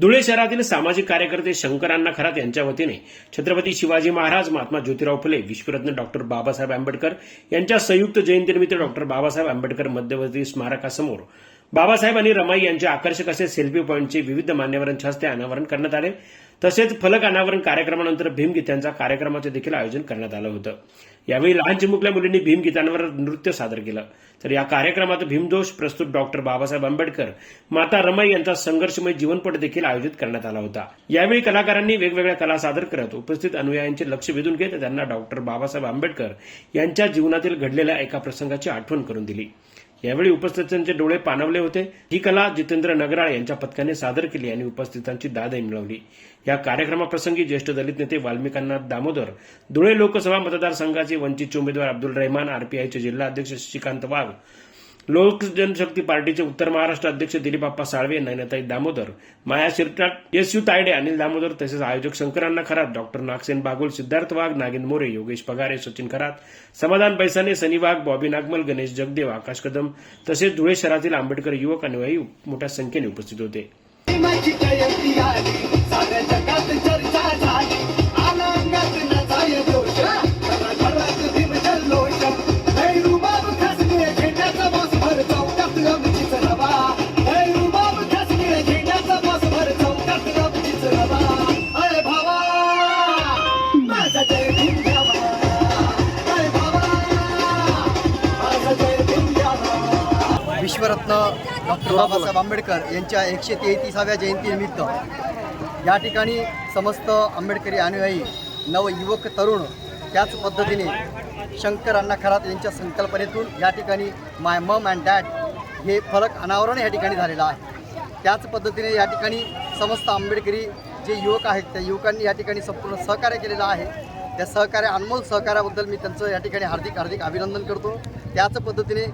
धुळे शहरातील सामाजिक कार्यकर्ते शंकरांना खरात यांच्या वतीने छत्रपती शिवाजी महाराज महात्मा ज्योतिराव फुले विश्वरत्न डॉक्टर बाबासाहेब आंबेडकर यांच्या संयुक्त जयंतीनिमित्त डॉक्टर बाबासाहेब आंबेडकर मध्यवर्ती स्मारकासमोर बाबासाहेब आणि रमाई यांच्या आकर्षक असे सेल्फी पॉईंटचे विविध मान्यवरांच्या हस्ते अनावरण करण्यात आले. तसेच फलक अनावरण कार्यक्रमानंतर भीमगीतांच्या कार्यक्रमाचे देखील आयोजन करण्यात आलं होतं. यावेळी लहान चिमुकल्या मुलींनी भीमगीतांवर नृत्य सादर केलं. तर या कार्यक्रमात भीमदोष प्रस्तुत डॉक्टर बाबासाहेब आंबेडकर माता रमाई यांचा संघर्षमय जीवनपट देखील आयोजित करण्यात आला होता. यावेळी कलाकारांनी वेगवेगळ्या कला सादर करत उपस्थित अनुयायांचे लक्ष वेधून घेत त्यांना डॉक्टर बाबासाहेब आंबेडकर यांच्या जीवनातील घडलेल्या एका प्रसंगाची आठवण करून दिली. यावेळी उपस्थितांचे डोळे पाणवले होते. ही कला जितेंद्र नगराळ यांच्या पथकाने सादर केली आणि उपस्थितांची दादही मिळवली. या कार्यक्रमाप्रसंगी ज्येष्ठ दलित नेते वाल्मिकांना दामोदर धुळे लोकसभा मतदारसंघाचे वंचितचे उमेदवार अब्दुल रहमान आरपीआयचे जिल्हा अध्यक्ष शशिकांत वाघ लोक जनशक्ती पार्टीचे उत्तर महाराष्ट्र अध्यक्ष दिलीपप्पा साळवे नयनताई दामोदर माया शिरटाट एस यू तायडे अनिल दामोदर तसेच आयोजक शंकरांना खरात डॉक्टर नागसेन बागुल सिद्धार्थ वाघ नागिन मोरे योगेश पगारे सचिन खरात समाधान पैसाने सनी वाघ बॉबी नागमल गणेश जगदेव आकाश कदम तसेच धुळे शहरातील आंबेडकर युवक अनुयायी मोठ्या संख्येने उपस्थित होते. विश्वरत्न डॉक्टर बाबासाहेब आंबेडकर यांच्या एकशे तेहतीसाव्या जयंतीनिमित्त या ठिकाणी समस्त आंबेडकरी अनुयायी नवयुवक तरुण त्याच पद्धतीने शंकर अण्णा खरात यांच्या संकल्पनेतून या ठिकाणी माय मम अँड डॅड हे फलक अनावरण या ठिकाणी झालेलं आहे. त्याच पद्धतीने या ठिकाणी समस्त आंबेडकरी जे युवक आहेत त्या युवकांनी या ठिकाणी संपूर्ण सहकार्य केलेलं आहे. त्या सहकार्य अनमोल सहकार्याबद्दल मी त्यांचं या ठिकाणी हार्दिक हार्दिक अभिनंदन करतो. त्याच पद्धतीने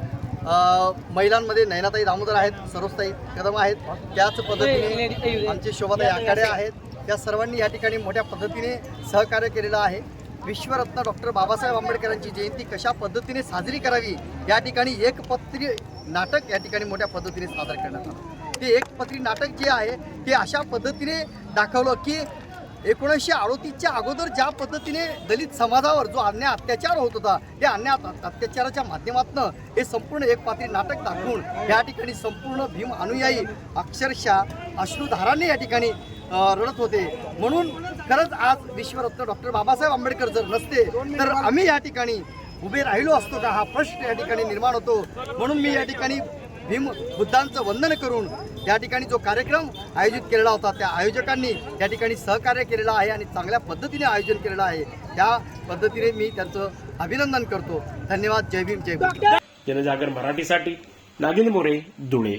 महिलांमध्ये नयनाताई दामोदर आहेत सरोजताई कदम आहेत. त्याच पद्धतीने आमचे शोभाताई आखाडे आहेत. त्या सर्वांनी या ठिकाणी मोठ्या पद्धतीने सहकार्य केलेलं आहे. विश्वरत्न डॉक्टर बाबासाहेब आंबेडकरांची जयंती कशा पद्धतीने साजरी करावी या ठिकाणी एकपत्री नाटक या ठिकाणी मोठ्या पद्धतीने सादर करण्यात आलं. ते एकपत्री नाटक जे आहे ते अशा पद्धतीने दाखवलं की एकोणीसशे अडोतीसच्या अगोदर ज्या पद्धतीने दलित समाजावर जो अन्याय अत्याचार होत होता त्या अन्याय अत्याचाराच्या माध्यमातून हे संपूर्ण एक पात्री नाटक दाखवून या ठिकाणी संपूर्ण भीम अनुयायी अक्षरशः अश्रुधाराने या ठिकाणी रडत होते. म्हणून खरंच आज विश्वरत्न डॉक्टर बाबासाहेब आंबेडकर जर नसते तर आम्ही या ठिकाणी उभे राहिलो असतो का? हा प्रश्न या ठिकाणी निर्माण होतो. म्हणून मी या ठिकाणी भीम बुद्धांचं वंदन करून त्या ठिकाणी जो कार्यक्रम आयोजित केलेला होता त्या आयोजकांनी त्या ठिकाणी सहकार्य केलेलं आहे आणि चांगल्या पद्धतीने आयोजन केलेलं आहे. त्या पद्धतीने मी त्यांचं अभिनंदन करतो. धन्यवाद. जय भीम जय बुद्ध जनजागर मराठीसाठी नागिन मोरे धुळे.